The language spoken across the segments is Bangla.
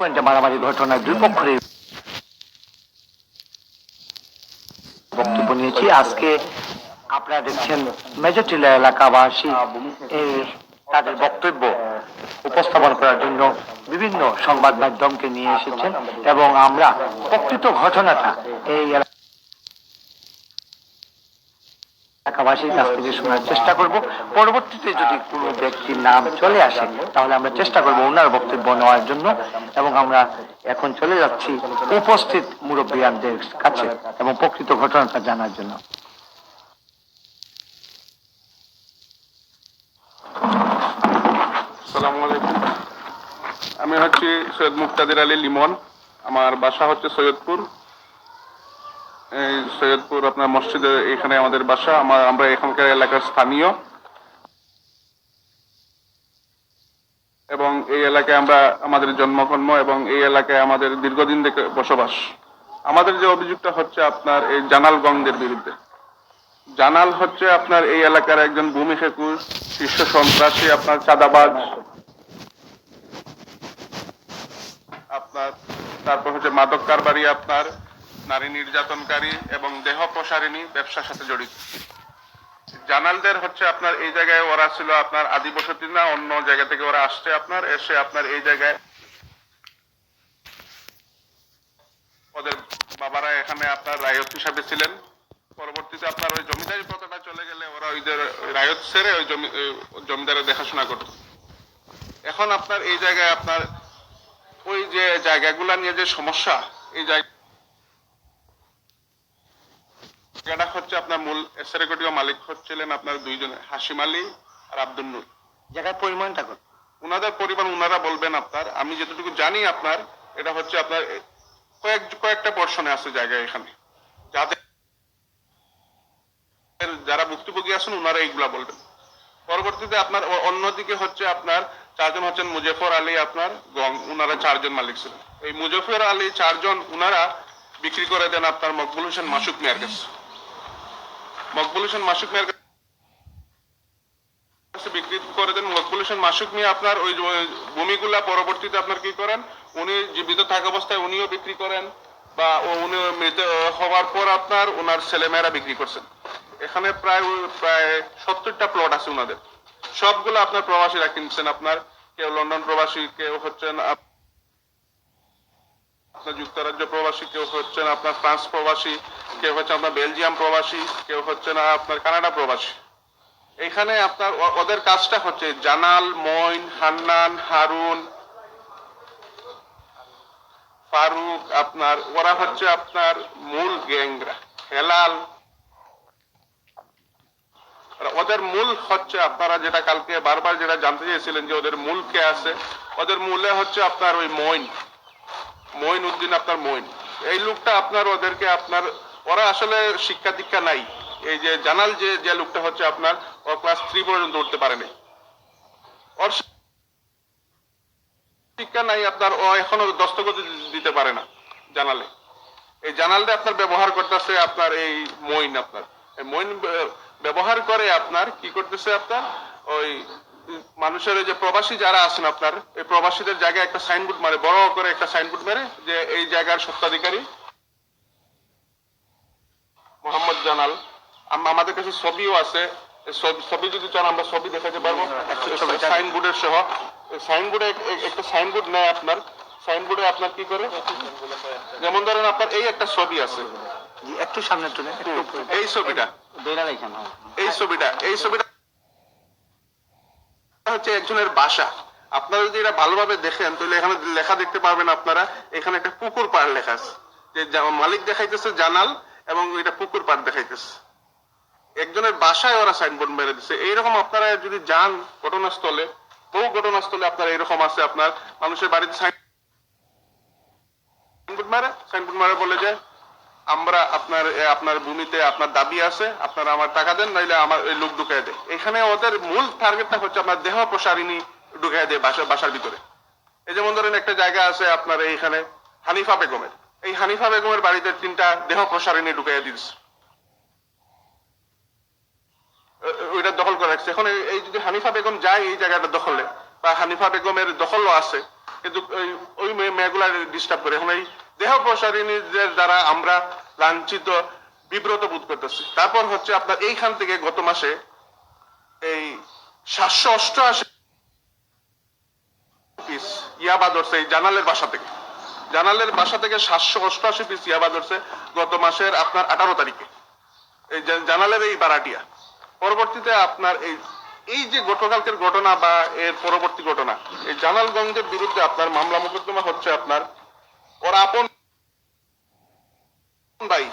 মারামারি ঘটনায় দুই পক্ষের বক্তব্য নিয়েছি। আজকে আপনারা দেখছেন মেজরটিলা এলাকাবাসী তাদের বক্তব্য উপস্থাপন করার জন্য বিভিন্ন সংবাদ মাধ্যমকে নিয়ে এসেছেন এবং আমরা প্রকৃত ঘটনাটা এই এলাকাবাসীর কাছ থেকে শোনার চেষ্টা করব। পরবর্তীতে যদি কোনো ব্যক্তির নাম চলে আসে, তাহলে আমরা চেষ্টা করব ওনার বক্তব্য নেওয়ার জন্য। এবং আমরা এখন চলে যাচ্ছি উপস্থিত মুরব্বিয়ানদের কাছে এবং প্রকৃত ঘটনাটা জানার জন্য। আমি হচ্ছি সৈয়দ মুক্তাদির আলী লিমন। আমার বাসা হচ্ছে সৈয়দপুর। এই সৈয়দপুর আপনার মসজিদের এখানে আমাদের বাসা, আমার আমরা এখানকার এলাকার স্থানীয়। এবং এই এলাকায় আমরা আমাদের জন্মকর্ম এবং এই এলাকায় আমাদের দীর্ঘদিন থেকে বসবাস। আমাদের যে অভিযোগটা হচ্ছে আপনার এই জানালগঞ্জের বিরুদ্ধে। জানাল হচ্ছে আপনার এই এলাকার একজন ভূমি খেকুর শীর্ষ সন্ত্রাসী, আপনার চাঁদাবাজ। আপনার তারপর হচ্ছে মাদক কারবারি আপনার নারী নির্যাতনকারী এবং দেহ প্রসারিণী ব্যবসার সাথে জড়িত। জানালদের হচ্ছে আপনার এই জায়গায় ওরা ছিল আপনার আদি বসতি না, অন্য জায়গা থেকে ওরা আসছে আপনার, এসে আপনার এই জায়গায় ওদের বাবারা এখানে আপনার রায়ত হিসাবে ছিলেন। পরবর্তীতে আপনার ওই জমিদারি প্রথাটা চলে গেলে ওরা ওই রায়ত সেরে ওই জমি জমিদারের দেখাশোনা করত। এখন আপনার এই জায়গায় আপনার ওই যে জায়গাগুলা নিয়ে যে সমস্যা, এই জায়গা জায়গাটা হচ্ছে আপনার মূল এসেরেকটিও মালিক হচ্ছিলেন আপনার দুইজনে হাসিম আলী আর আব্দুল নূর। জায়গার পরিমাণটা কত? উনাদের পরিমাণ উনারা বলবেন আপনার আমি যতটুকু জানি আপনার এটা হচ্ছে আপনার কয়েক কয়েকটা পর্ষণে আছে জায়গা এখানে। যাদের যারা ভুক্তভোগী আছেন উনারা এইগুলা বলবেন। পরবর্তীতে আপনার অন্যদিকে হচ্ছে আপনার চারজন হচ্ছেন মুজফর আলী আপনার গং উনারা চারজন মালিক ছিলেন। এই মুজফর আলী চারজন উনারা বিক্রি করে দেন আপনার মকবুল হোসেন মাসুক মিয়ার কাছে। মকবুল হোসেন মাসুক মিয়ার বিক্রি করে দেন। মকবুল হোসেন মাসুক মিয়া আপনার ওই ভূমিগুলা পরবর্তীতে আপনার কি করেন? উনি জীবিত থাকা অবস্থায় উনিও বিক্রি করেন বা উনি মৃত হওয়ার পর আপনার ওনার ছেলেমেয়েরা বিক্রি করছেন। এখানে প্রায় প্রায় সত্তরটা প্লট আছে ওনাদের সবগুলো আপনার প্রবাসীরা কিনছেন আপনার। কেউ লন্ডন প্রবাসী, কেউ হচ্ছেন আপনার যুক্তরাজ্য প্রবাসী, কেউ হচ্ছেন আপনার ফ্রান্স প্রবাসী। কেউ হচ্ছে আপনার বেলজিয়াম প্রবাসী, কেউ হচ্ছেন আপনার কানাডা প্রবাসী। এখানে আপনার ওদের কাজটা হচ্ছে জানাল মইন হান্নান, হারুন, ফারুক, আপনার, ওরা হচ্ছে আপনার মূল গ্যাংরা, হেলাল। ওদের মূল হচ্ছে আপনারা যেটা কালকে বারবার যেটা জানতে চেয়েছিলেন যে ওদের মূল কে আছে, ওদের মূলে হচ্ছে আপনার ওই মইন মইন উদ্দিন আপনার মইন এই লোকটা আপনার ওদেরকে আপনার ওরা আসলে শিক্ষা দীক্ষা নাই। এই যে জানাল যে যে লোকটা হচ্ছে আপনার, ও ক্লাস থ্রি পর্যন্ত উঠতে পারেনি। ওর শিক্ষা নাই, আপনার ও এখনও দস্তখত দিতে পারে না জানালে। এই জানালটা আপনার ব্যবহার করতেছে আপনার এই মইন আপনার। মইন ব্যবহার করে আপনার কি করতেছে আপনার? ওই মানুষের যে প্রবাসী যারা আছেন আপনার, এই প্রবাসীদের জায়গায় একটা সাইনবোর্ড মারে, বড় করে একটা সাইনবোর্ড মারে যে এই জায়গার সত্ত্বাধিকারী মোহাম্মদ জানাল। আমাদের কাছে ছবিও আছে। ছবি- যদি চান আমরা ছবি দেখাতে পারব। সাইনবোর্ডের সহ। সাইনবোর্ডে একটা সাইনবোর্ড নেয় আপনার। সাইনবোর্ডে আপনার কি করে? যেমন ধরেন আপনার এই একটা ছবি আছে। একটু সামনে তুলে এই ছবিটা। বেড়াল এই ছবিটা এই ছবিটা হচ্ছে একজনের বাসা। আপনারা যদি এটা ভালোভাবে দেখেন তাহলে এখানে লেখা দেখতে পারবেন আপনারা এখানে একটা পুকুর পাড় লেখা আছে। যে মালিক দেখাইতেছে জানাল এবং এটা পুকুর পাড় দেখাইতেছে। একজনের বাসায় ওরা সাইনবোর্ড মেরে দিচ্ছে এইরকম আপনারা যদি যান ঘটনাস্থলে, বহু ঘটনাস্থলে আপনার এরকম আছে আপনার। মানুষের বাড়িতে সাইনবোর্ড মারে সাইনবোর্ড মারে বলে যে, আমরা আপনার আপনার ভূমিতে আপনার দাবি আছে, আপনারা আমার টাকা দেন, নাইলে আমার লোক ঢুকাই দেয়। এখানে ওদের মূল টার্গেটটা হচ্ছে আপনার দেহ প্রসারিণী ঢুকাই দেয় বাসা, বাসার ভিতরে। এই যেমন ধরেন একটা জায়গা আছে আপনার এইখানে হানিফা বেগমের। এই হানিফা বেগমের বাড়িতে তিনটা দেহ প্রসারিণী ঢুকাই দিচ্ছে ও- ওইটা দখল করে রাখছে। এখন এই- যদি হানিফা বেগম যায়, এই জায়গাটা দখলে, বা হানিফা বেগমের দখলও আছে, কিন্তু ওই- মেয়েগুলা ডিস্টার্ব করে। এখন এই দেহ প্রসারিণীদের দ্বারা আমরা লাঞ্ছিত, বিব্রত বোধ করতেছি। তারপর হচ্ছে আপনার এইখান থেকে গত মাসে এই সাতশো অষ্টআশি ইয়াবা ধরছে জানালের বাসা থেকে। জানালের বাসা থেকে সাতশো অষ্টআশি পিস ইয়াবা ধরছে গত মাসের আপনার আঠারো তারিখে। এই জানালের এই বারাটিয়া। পরবর্তীতে আপনার এই এই যে গতকালকের ঘটনা বা এর পরবর্তী ঘটনা, এই জানালগঞ্জের বিরুদ্ধে আপনার মামলা মোকদ্দমা হচ্ছে আপনার ওর আপন ভাই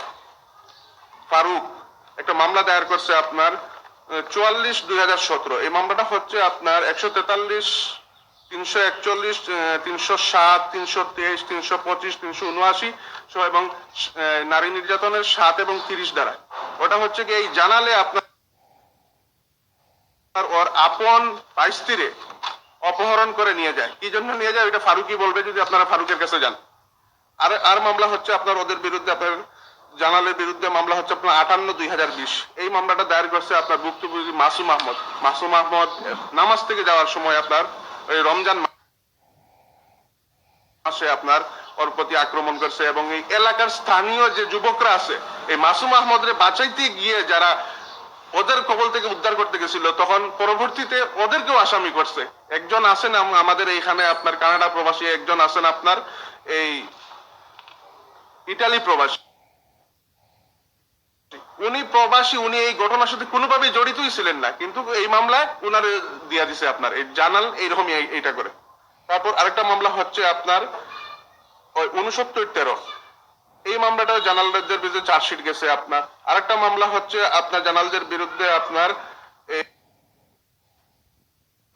ফারুক। একটা মামলা দায়ের করছে আপনার চুয়াল্লিশ দুই হাজার সতেরো। এই মামলাটা হচ্ছে আপনার একশো তেতাল্লিশ তিনশো একচল্লিশ তিনশো সাত, তিনশো তেইশ, তিনশো পঁচিশ, তিনশো উনআশি এবং নারী নির্যাতনের সাত এবং তিরিশ দ্বারা। ওটা হচ্ছে কি, এই জানালে আপনার ওর আপন অপহরণ করে নিয়ে যায়। কি জন্য নিয়ে যায়? ওইটা ফারুকই বলবে যদি আপনারা ফারুকের কাছে যান। আর আর মামলা হচ্ছে আপনার ওদের বিরুদ্ধে, আপনার জানালের বিরুদ্ধে মামলা হচ্ছে আপনার আটান্ন দুই হাজার বিশ। এই মামলাটা দায়ের করছে আপনার ভুক্তভোগী মাসুম আহমদ। মাসুম আহমদ নামাজ থেকে যাওয়ার সময় আপনার ওই রমজান মাসে আপনার ওর প্রতি আক্রমণ করছে এবং এই এলাকার স্থানীয় যে যুবকরা আছে, এই মাসুম আহমদরে বাঁচাইতে গিয়ে যারা ওদের কবল থেকে উদ্ধার করতে গেছিল, তখন পরবর্তীতে ওদেরকেও আসামি করছে। একজন আছেন আমাদের এইখানে আপনার কানাডা প্রবাসী, একজন আছেন আপনার এই ইটালি প্রবাসী। উনি প্রবাসী, উনি এই ঘটনার সাথে কোনোভাবেই জড়িতই ছিলেন না। কিন্তু এই মামলায় উনারে দিয়া দিছে আপনার। এই জানাল এইরকমই এই- এইটা করে। তারপর আরেকটা মামলা হচ্ছে আপনার ওই উনসত্তর তেরো। এই মামলাটা জানালদের বিরুদ্ধে চার্জশিট গেছে আপনার। আরেকটা মামলা হচ্ছে আপনার জানালদের বিরুদ্ধে আপনার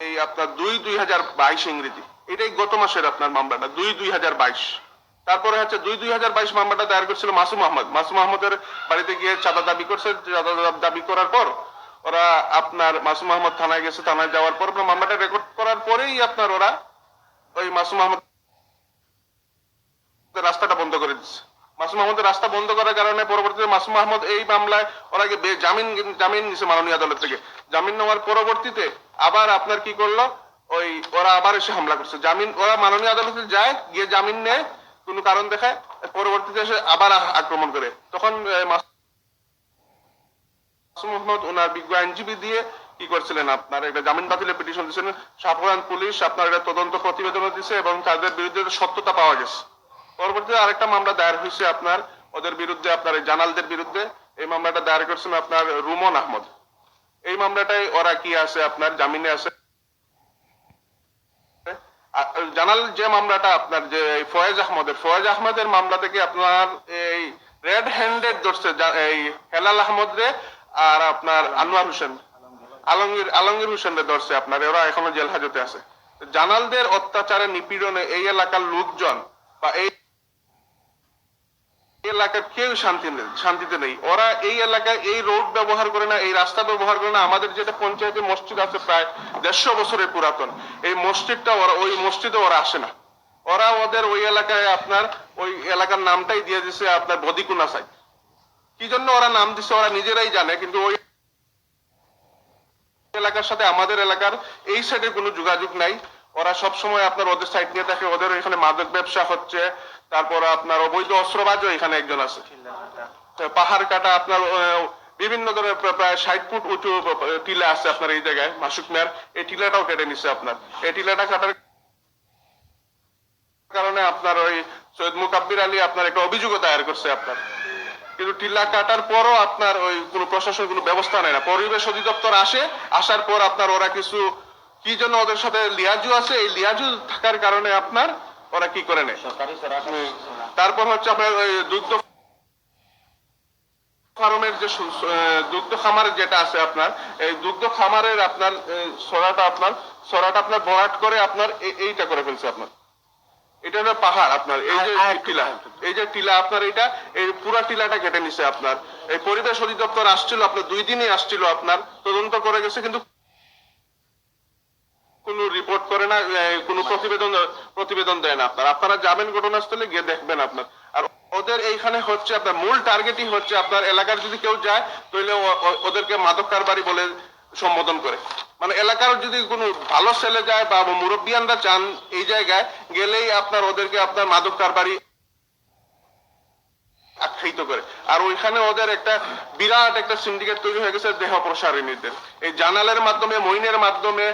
এই আপনার দুই দুই হাজার বাইশ ইংরেজি। এটাই গত মাসের আপনার মামলাটা, দুই দুই হাজার বাইশ। তারপরে হচ্ছে দুই দুই হাজার বাইশ মামলাটা দায়ের করছিল মাসুম আহমদ। মাসুম আহমদের বাড়িতে গিয়ে চাঁদা দাবি করছে। চাঁদা দাবি করার পর ওরা আপনার মাসুম আহমদ থানায় গেছে। থানায় যাওয়ার পর আপনার মামলাটা রেকর্ড করার পরেই আপনার ওরা ওই মাসুম আহমদ রাস্তাটা বন্ধ করে দিচ্ছে। মাসুম আহমদের রাস্তা বন্ধ করার কারণে পরবর্তীতে মাসুম আহমদ এই মামলায় ওরা জামিন জামিন নিছে মাননীয় আদালত থেকে। জামিন নেওয়ার পরবর্তীতে আবার আপনার কি করল? ওই ওরা আবার এসে হামলা করছে। জামিন ওরা মাননীয় আদালতে যায়, গিয়ে জামিন নেয়। কোনো কারণ দেখায়, পরবর্তীতে এসে আবার আক্রমণ করে। তখন আহমদ ওনার বিজ্ঞ আইনজীবী দিয়ে কি করছিলেন আপনার? একটা জামিন বাতিলের পিটিশন দিয়েছিলেন সাফরান পুলিশ আপনার একটা তদন্ত প্রতিবেদন দিছে এবং তাদের বিরুদ্ধে সত্যতা পাওয়া গেছে। পরবর্তীতে আরেকটা মামলা দায়ের হয়েছে আপনার। ওদের বিরুদ্ধে আপনার জানালদের বিরুদ্ধে। এই মামলাটা দায়ের করছেন আপনার রুমন আহমদ। এই মামলাটাই ওরা কি আছে? আপনার জামিনে আছে জানাল যে মামলাটা আপনার যে ফয়েজ আহমদের ফয়েজ আহমদের মামলা থেকে আপনার এই রেড হ্যান্ডেড ধরছে এই হেলাল আহমদ রে আর আপনার আনোয়ার হোসেন, আলমগীর আলমগীর হোসেন রে ধরছে আপনার ওরা এখনও জেল হাজতে আছে। জানালদের অত্যাচারে নিপীড়নে এই এলাকার লোকজন বা এই এই এলাকার কেউ শান্তি নেই, শান্তিতে নেই। ওরা এই এলাকায় এই রোড ব্যবহার করে না, এই রাস্তা ব্যবহার করে না, আমাদের যেটা পঞ্চায়েতে মসজিদ আছে প্রায় দেড়শো বছরের পুরাতন, এই মসজিদটা ওরা, ওই মসজিদে ওরা আসে না। ওরা ওদের ওই এলাকায় আপনার, ওই এলাকার নামটাই দিয়ে দিছে আপনার বদিকুনা সাইড। কি জন্য ওরা নাম দিছে ওরা নিজেরাই জানে, কিন্তু ওই এলাকার সাথে আমাদের এলাকার এই সাইডে কোনো যোগাযোগ নাই। ওরা সব সময় আপনার ওদের সাইড নিয়ে থাকে ওদের এখানে মাদক ব্যবসা হচ্ছে, তারপর আপনার অবৈধ অস্ত্রবাজও এখানে একজন আছে। পাহাড় কাটা আপনার বিভিন্ন ধরনের প্রায়- ষাট ফুট উঁচু টিলা আছে আপনার এই জায়গায়, মাসুক মেয়ার। এই টিলাটাও কেটে নিচ্ছে আপনার। এই টিলাটা কাটার কারণে আপনার ওই সৈয়দ মুকাব্বির আলী আপনার একটা অভিযোগও দায়ের করছে আপনার। কিন্তু টিলা কাটার পরও আপনার ওই কোনো প্রশাসন কোনো ব্যবস্থা নেয় না। পরিবেশ অধিদপ্তর আসে, আসার পর আপনার ওরা কিছু কি জন্য ওদের সাথে লিয়াজু আছে? এই লিয়াজু থাকার কারণে আপনার ওরা কি করে নেয়? তারপর হচ্ছে আপনার দুগ্ধ ফার্মের যে দুগ্ধ খামার যেটা আছে আপনার এই দুগ্ধ খামারের আপনার সরাটা আপনার সরাটা আপনার ভরাট করে আপনার এইটা করে ফেলছে আপনার। এটা হলো পাহাড় আপনার এই যে টিলা এই যে টিলা আপনার এটা এই পুরা টিলাটা কেটে নিছে আপনার। এই পরিবেশ অধিদপ্তর আসছিল আপনার দুই দিনই আসছিল আপনার তদন্ত করে গেছে কিন্তু কোনো রিপোর্ট করে না কোনো প্রতিবেদন প্রতিবেদন দেয় না আপনার। আপনারা যাবেন ঘটনাস্থলে, গিয়ে দেখবেন আপনার। আর ওদের এইখানে হচ্ছে আপনার, মূল টার্গেটই হচ্ছে আপনার, এলাকার যদি কেউ যায়, তাহলে ওদেরকে মাদক কারবারি বলে সম্বোধন করে। মানে এলাকার যদি কোনো ভালো ছেলে যায় বা মুরব্বিয়ানরা চান এই জায়গায়, গেলেই আপনার ওদেরকে আপনার মাদক কারবারি আখ্যায়িত করে। আর ওইখানে ওদের একটা বিরাট একটা সিন্ডিকেট তৈরি হয়ে গেছে দেহ প্রসারিণীদের। এই জানালের মাধ্যমে, মইনের মাধ্যমে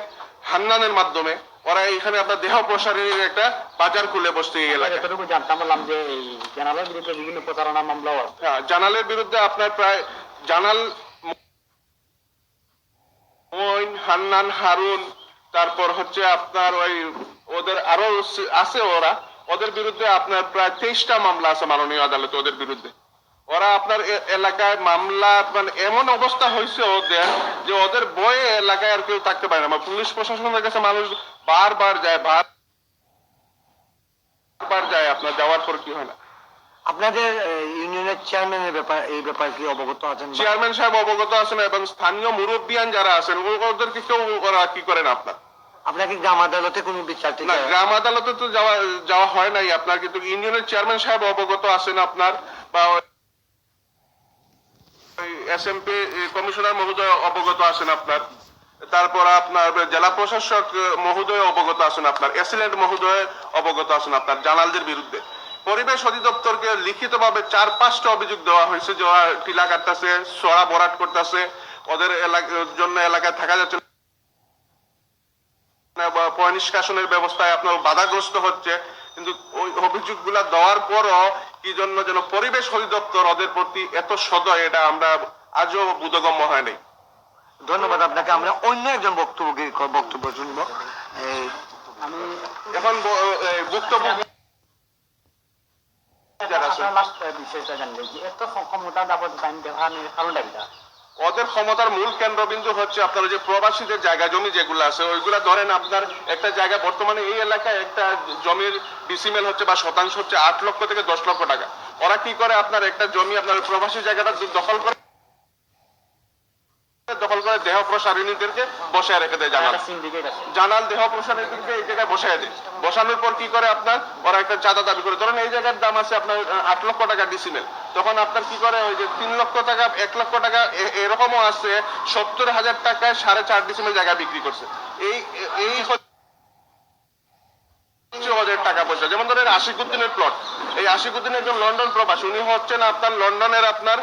হান্নানের মাধ্যমে ওরা এখানে আপনার দেহ প্রসারিণীর একটা বাজার খুলে বসতে এলাকায়। যতটুকু জানতাম পারলাম যে জেনারেল বিরুদ্ধে বিভিন্ন প্রতারণা মামলাও আছে। হ্যাঁ, জানালের বিরুদ্ধে আপনার প্রায় জানাল মইন হান্নান হারুন তারপর হচ্ছে আপনার ওই ওদের আরও আছে ওরা। ওদের বিরুদ্ধে আপনার প্রায় তেইশটা মামলা আছে মাননীয় আদালতে ওদের বিরুদ্ধে। ওরা আপনার এলাকায় মামলা মানে এমন অবস্থা হয়েছে ওদের যে ওদের বয়ে এলাকায় আর কেউ থাকতে পারে না। মানে পুলিশ প্রশাসনের কাছে মানুষ বারবার যায় বার বার যায় আপনার যাওয়ার পর কি হয় না। আপনাদের ইউনিয়নের চেয়ারম্যানের ব্যাপার এই ব্যাপারে কি অবগত আছেন? চেয়ারম্যান সাহেব অবগত আছেন এবং স্থানীয় মুরব্বিয়ান যারা আছেন ওদেরকে কেউ ওরা কি করেন আপনার? আপনাকে গ্রাম আদালতে কোনো বিচার না গ্রাম আদালতে তো যাওয়া যাওয়া হয় নাই আপনার কিন্তু ইউনিয়নের চেয়ারম্যান সাহেব অবগত আছেন আপনার বা এস এম পি কমিশনার মহোদয় অবগত আছেন আপনার। তারপর আপনার জেলা প্রশাসক মহোদয় অবগত আছেন আপনার। এসিলেন্ট মহোদয় অবগত আছেন আপনার বিরুদ্ধে। পরিবেশ অধিদপ্তরকে লিখিতভাবে চার পাঁচটা অভিযোগ দেওয়া হয়েছে যে টিলা কাটতেছে, সরা বরাট করতেছে, ওদের এলাকার জন্য এলাকায় থাকা যাচ্ছে নিষ্কাশনের ব্যবস্থায় আপনার বাধাগ্রস্ত হচ্ছে। কিন্তু ওই অভিযোগগুলা দেওয়ার পরও কি জন্য যেন পরিবেশ অধিদপ্তর ওদের প্রতি এত সদয় এটা আমরা আজও বোধগম্য হয় নাই। ধন্যবাদ আপনাকে। আমরা অন্য একজন বক্তব্য বক্তব্য শুনব। এখন বক্তব্য বিষয়টা জানলে যে এত ক্ষমতা দাবত টাইম দেখানোর কারণ কিটা ওদের ক্ষমতার মূল কেন্দ্রবিন্দু হচ্ছে আপনার যে প্রবাসীদের জায়গা, জমি যেগুলো আছে, ওইগুলা ধরেন আপনার একটা জায়গা বর্তমানে এই এলাকায় একটা জমির ডিসিমেল হচ্ছে বা শতাংশ হচ্ছে আট লক্ষ থেকে দশ লক্ষ টাকা। ওরা কি করে আপনার একটা জমি আপনার প্রবাসী জায়গাটা দখল করে দখল করে দেহ প্রসারিণীদেরকে বসায় রেখে দেয় জানাল। জানাল দেহ প্রসারিণীদেরকে এই জায়গায় বসায় দেয়। বসানোর পর কি করে আপনার? ওরা একটা চাঁদা দাবি করে। ধরেন এই জায়গার দাম আছে আপনার আট লক্ষ টাকা ডিসিমেল তখন আপনার কি করে? ওই যে তিন লক্ষ টাকা এক লক্ষ টাকা এরকমও আছে সত্তর হাজার টাকায় সাড়ে চার ডিসিমেল জায়গা বিক্রি করছে। এই এই টাকা পয়সা। যেমন ধরেন আশিকুদ্দিনের প্লট এই আশিকুদ্দিন একজন লন্ডন প্রবাসী উনি হচ্ছেন আপনার লন্ডনের আপনার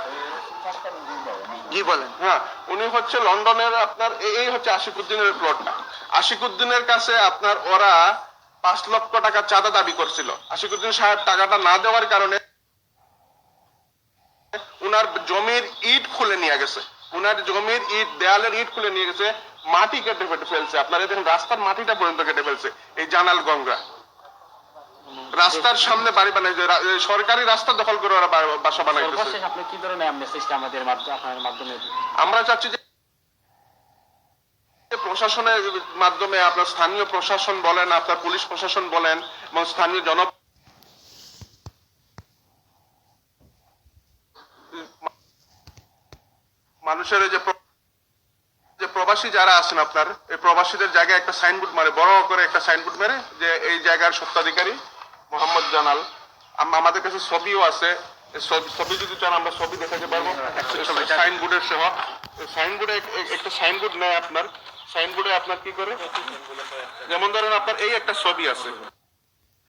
জি, বলেন। হ্যাঁ উনি হচ্ছে লন্ডনের আপনার এই- হচ্ছে আশিকুদ্দিনের প্লটটা আশিকুদ্দিনের কাছে আপনার ওরা পাঁচ লক্ষ টাকা চাঁদা দাবি করছিল। আশিকুদ্দিন সাহেব টাকাটা না দেওয়ার কারণে উনার জমির ইট খুলে নিয়ে গেছে। উনার জমির ইট, দেয়ালের ইট খুলে নিয়ে গেছে। মাটি কেটে ফেলছে। আপনারা দেখেন, রাস্তার মাটিটা পর্যন্ত কেটে ফেলছে। এই জানাল গঙ্গা। রাস্তার সামনে বাড়ি এই সরকারি রাস্তা দখল করে ওরা বাসা সর্বশেষ আপনি কি ধরনের মেসেজটা আমাদের মাধ্যমে আপনার মাধ্যমে আমরা চাচ্ছি যে প্রশাসনের মাধ্যমে আপনার স্থানীয় প্রশাসন বলেন আপনার পুলিশ প্রশাসন বলেন এবং স্থানীয় জন মানুষের যে যে প্রবাসী যারা আছেন আপনার এই প্রবাসীদের জায়গায় একটা সাইনবোর্ড মারে বড় করে একটা সাইনবোর্ড মেরে যে এই জায়গার সত্ত্বাধিকারী মোহাম্মদ জানাল। আম- আমাদের কাছে ছবিও আছে। ছবি যদি চান আমরা ছবি দেখাতে পারব। সাইনবোর্ডের সহ। সাইনবোর্ডে একটা সাইনবোর্ড নেয় আপনার। সাইনবোর্ডে আপনার কি করে? যেমন ধরেন আপনার এই একটা ছবি আছে।